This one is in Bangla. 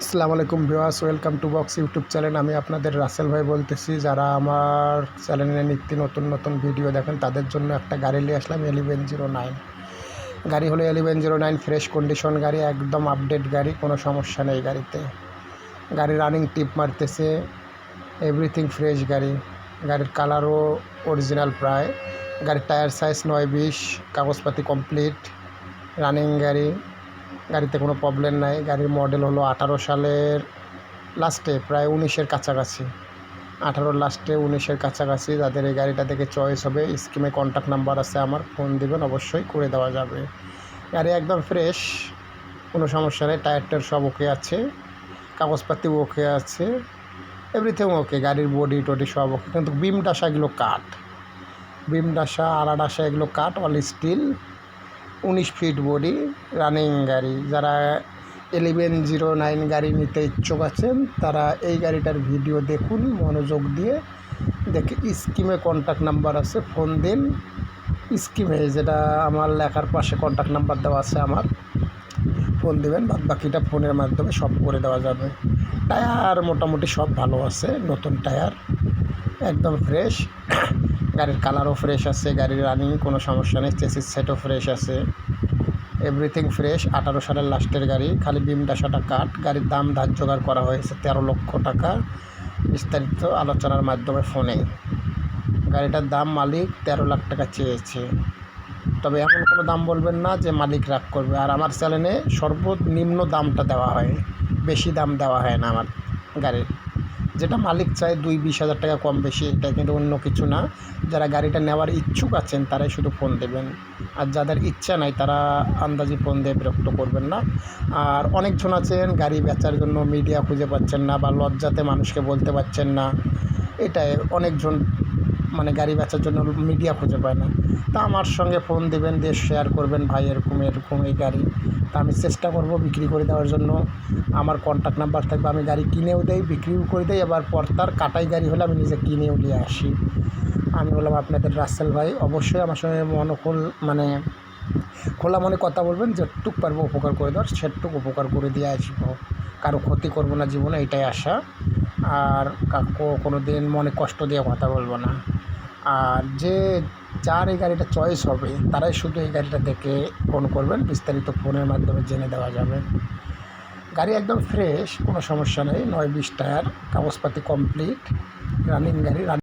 আসসালামু আলাইকুম viewers welcome to box YouTube channel. আমি আপনাদের রাসেল ভাই বলতেছি, যারা আমার চ্যানেলে নিত্য নতুন নতুন ভিডিও দেখেন, তাদের জন্য একটা গাড়ি নিয়ে আসলাম এলিভেন জিরো নাইন। গাড়ি হলো eleven zero nine, fresh condition গাড়ি, একদম আপডেট গাড়ি, কোনো সমস্যা নেই গাড়িতে। গাড়ি রানিং টিপ মারতেছে, এভরিথিং ফ্রেশ গাড়ি। গাড়ির কালারও অরিজিনাল প্রায়। গাড়ির টায়ার সাইজ নয় বিশ, কাগজপাতি কমপ্লিট, রানিং গাড়ি। গাড়িতে কোনো প্রবলেম নাই। গাড়ির মডেল হলো আঠারো সালের লাস্টে প্রায় উনিশের কাছাকাছি। আঠারোর লাস্টে উনিশের কাছাকাছি যাদের এই গাড়িটা দেখে চয়েস হবে স্কিমে কন্ট্যাক্ট নাম্বার আছে আমার ফোন দিবেন, অবশ্যই করে দেওয়া যাবে। গাড়ি একদম ফ্রেশ কোনো সমস্যা নেই টায়ার টায়ার সব ওকে আছে কাগজপাতি ওকে আছে এভরিথিং ওকে গাড়ির বডি টডি সব ওকে কিন্তু বিম ডাসা এগুলো কাঠ। বিম ডাসা আড়া ডাসা এগুলো কাঠ অল স্টিল উনিশ ফিট বডি রানিং গাড়ি। যারা এলেভেন জিরো নাইন গাড়ি নিতে ইচ্ছুক আছেন, তারা এই গাড়িটার ভিডিও দেখুন, মনোযোগ দিয়ে দেখে স্কিমে কন্ট্যাক্ট নাম্বার আছে ফোন দিন। স্কিমে যেটা আমার লেখার পাশে কন্ট্যাক্ট নাম্বার দেওয়া আছে আমার ফোন দেবেন বাদ বাকিটা ফোনের মাধ্যমে সব করে দেওয়া যাবে। টায়ার মোটামুটি সব ভালো আছে, নতুন টায়ার, একদম ফ্রেশ গাড়ির কালারও ফ্রেশ আছে, গাড়ির রানিং কোনো সমস্যা নেই চেসিস সেটও ফ্রেশ আছে। এভরিথিং ফ্রেশ আঠারো সালের লাস্টের গাড়ি, খালি বিম ডাসাটা কাট গাড়ির দাম ধার জোগাড় করা হয়েছে তেরো লক্ষ টাকা। বিস্তারিত আলোচনার মাধ্যমে ফোনে গাড়িটার দাম মালিক তেরো লাখ টাকা চেয়েছে। তবে এমন কোনো দাম বলবেন না যে মালিক রাগ করবে। আর আমার চ্যানেলে সর্বনিম্ন দামটা দেওয়া হয়, বেশি দাম দেওয়া হয় না আমার গাড়ির। যেটা মালিক চায় দুই বিশ হাজার টাকা কম বেশি, এটা কিন্তু অন্য কিছু না। যারা গাড়িটা নেওয়ার ইচ্ছুক আছেন, তারাই শুধু ফোন দেবেন। আর যাদের ইচ্ছা নাই, তারা আন্দাজি ফোন দিয়ে বিরক্ত করবেন না। আর অনেকজন আছেন, গাড়ি বেচার জন্য মিডিয়া খুঁজে পাচ্ছেন না বা লজ্জাতে মানুষকে বলতে পারছেন না। এটাই, অনেকজন মানে গাড়ি বেচার জন্য মিডিয়া খুঁজে পায় না তা আমার সঙ্গে ফোন দেবেন, দিয়ে শেয়ার করবেন, ভাই, এরকম এরকম এই গাড়ি। তা আমি চেষ্টা করব বিক্রি করে দেওয়ার জন্য। আমার কন্ট্যাক্ট নাম্বার থাকবে, আমি গাড়ি কিনেও দেই, বিক্রিও করে দেই এবার পর্তার কাটাই গাড়ি হলে আমি নিজে কিনেও নিয়ে আসি। আমি বললাম, আপনাদের রাসেল ভাই, অবশ্যই আমার সঙ্গে মনোকূল মানে খোলা মনে কথা বলবেন, যেটুক পারব উপকার করে দেওয়ার, সেটুক উপকার করে দিয়ে আসব। কারও ক্ষতি করব না জীবনে, এটাই আশা। আর কাকু কোনো দিন মনে কষ্ট দিয়ে কথা বলব না। আর যে, যার এই গাড়িটা চয়েস হবে, তারাই শুধু এই গাড়িটা দেখে ফোন করবেন, বিস্তারিত ফোনের মাধ্যমে জেনে দেওয়া যাবে। গাড়ি একদম ফ্রেশ কোনো সমস্যা নেই, নয় বিশ টায়ার কাগজপাতি কমপ্লিট রানিং গাড়ি